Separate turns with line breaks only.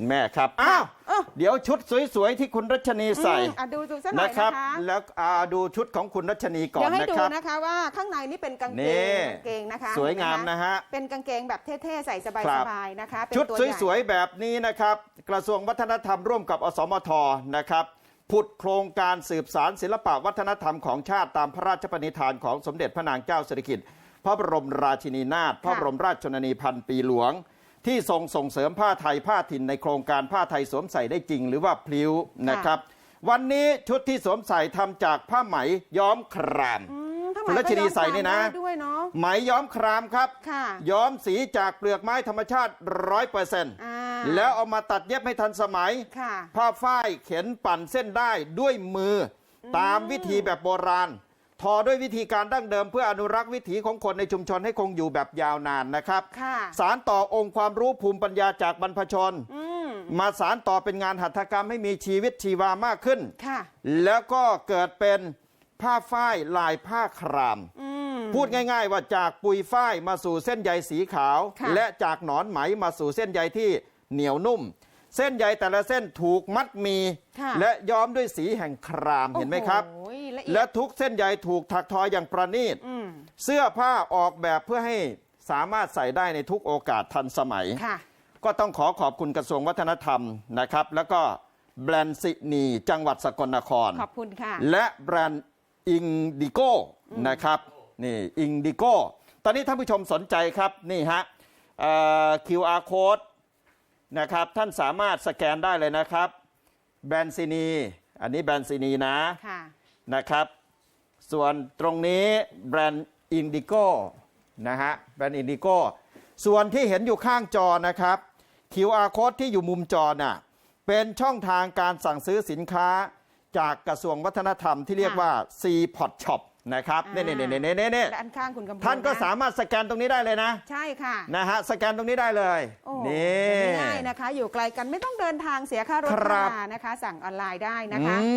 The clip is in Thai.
คุณแม่ครับอ้าว
เอ้า
เดี๋ยวชุดสวยๆที่คุณรัชนีใส่
อืมอะดูดูสักหน่อย
นะ
นะ
ค
ค
รั
รั
บบแล้วอ่าดูชุดของคุณรัชนีก่อ
เดี๋ย
น
วให้
นะ
ดู
ครับ
นะคะว่าข้างในนี่เป็นกางเก
นี่
งกางเกงนะคะ
สวยงาม
เห็ไห
นะฮะ
เป็นกางเกงแบบเท่ๆใส่ส
ครับ
บายๆนะคะเป็น
ชุด
ตัวใหญ่
สวยๆแบบนี้นะครับ กระทรวงวัฒนธรรมร่วมกับอสมทนะครับผุดโครงการสืบสารศิลปะวัฒนธรรมของชาติตามพระราชปณิธานของสมเด็จพระนางเจ้าสิริกิติ์พระบรมราชินีนาถพระบรมราชชนนีพันปีหลวง ที่ทรงส่งเสริมผ้าไทยผ้าถิ่นในโครงการผ้าไทยสวมใส่ได้จริง หรือว่าพลิ้วนะครับ วันนี้ชุดที่สวมใส่ทำจากผ้าไหมย้อมคราม
อืมทำไม
คุณรัชนีใส่นี่นะ
ก็ย้อมตามได้ด้วยเนาะ
ไหมย้อมครามครับ
ค่ะ
ย้อมสีจากเปลือกไม้ธรรมชาติร้อยเปอร์เซ็นต์
อ่า
แล้วเอามาตัดเย็บให้ทันสมัย
ค่ะ
ผ้าฝ้ายเข็นปั่นเส้นได้ด้วยมืออตามวิธีแบบโบราณ ทอด้วยวิธีการดั้งเดิมเพื่ออนุรักษ์วิถีของคนในชุมชนให้คงอยู่แบบยาวนานนะครับ
ค่ะ
สารต่อองค์ความรู้ภูมิปัญญาจากบรรพชน
อืม
มาสารต่อเป็นงานหัตถกรรมให้มีชีวิตชีวามากขึ้น
ค่ะ
แล้วก็เกิดเป็นผ้าฝ้ายลายผ้าคราม
อืม
พูดง่าย ๆ ว่าจากปุยฝ้ายมาสู่เส้นใยสีขาว
ค่ะ
และจากหนอนไหมมาสู่เส้นใยที่เหนียวนุ่ม เส้นใยแต่ละเส้นถูกมัดหมี
ค่ะ
และย้อมด้วยสีแห่งครามเห็นไหมครับ
โอ้โห ละเอียด
และทุกเส้นใยถูกถักทออย่างประณีต
อืม
เสื้อผ้าออกแบบเพื่อให้สามารถใส่ได้ในทุกโอกาสทันสมัย
ค่ะ
ก็ต้องขอขอบคุณกระทรวงวัฒนธรรมนะครับ แล้วก็แบรนด์สินีจังหวัดสกลนคร
ขอบคุณค่ะ
และแบรนด์อิงดิโก้นะครับนี่อิงดิโก้ตอนนี้ท่านผู้ชมสนใจครับนี่ฮะเอ่อ QR code นะครับท่านสามารถสแกนได้เลยนะครับ แบรนด์ซีนี อันนี้แบรนด์ซีนีนะ
ค่ะ
นะครับ ส่วนตรงนี้แบรนด์อินดิโก้นะฮะแบรนด์อินดิโก้ส่วนที่เห็นอยู่ข้างจอนะครับ QR code ที่อยู่มุมจอน่ะเป็นช่องทางการสั่งซื้อสินค้าจากกระทรวงวัฒนธรรมที่เรียกว่า C Pot Shop นะครับ
อ่า
เน่เน่เน่เน่เน่เน่
ด้านข้างคุณกำพู
ท่านก็ะสามารถสแกนตรงนี้ได้เลยนะ
ใช่ค่ะ
นะฮะสแกนตรงนี้ได้เลย
โอ้
นี่
ง่ายๆนะคะ อยู่ไกลกันไม่ต้องเดินทางเสียค่ารถ
ครับ
มานะคะ สั่งออนไลน์ได้นะคะ
อืม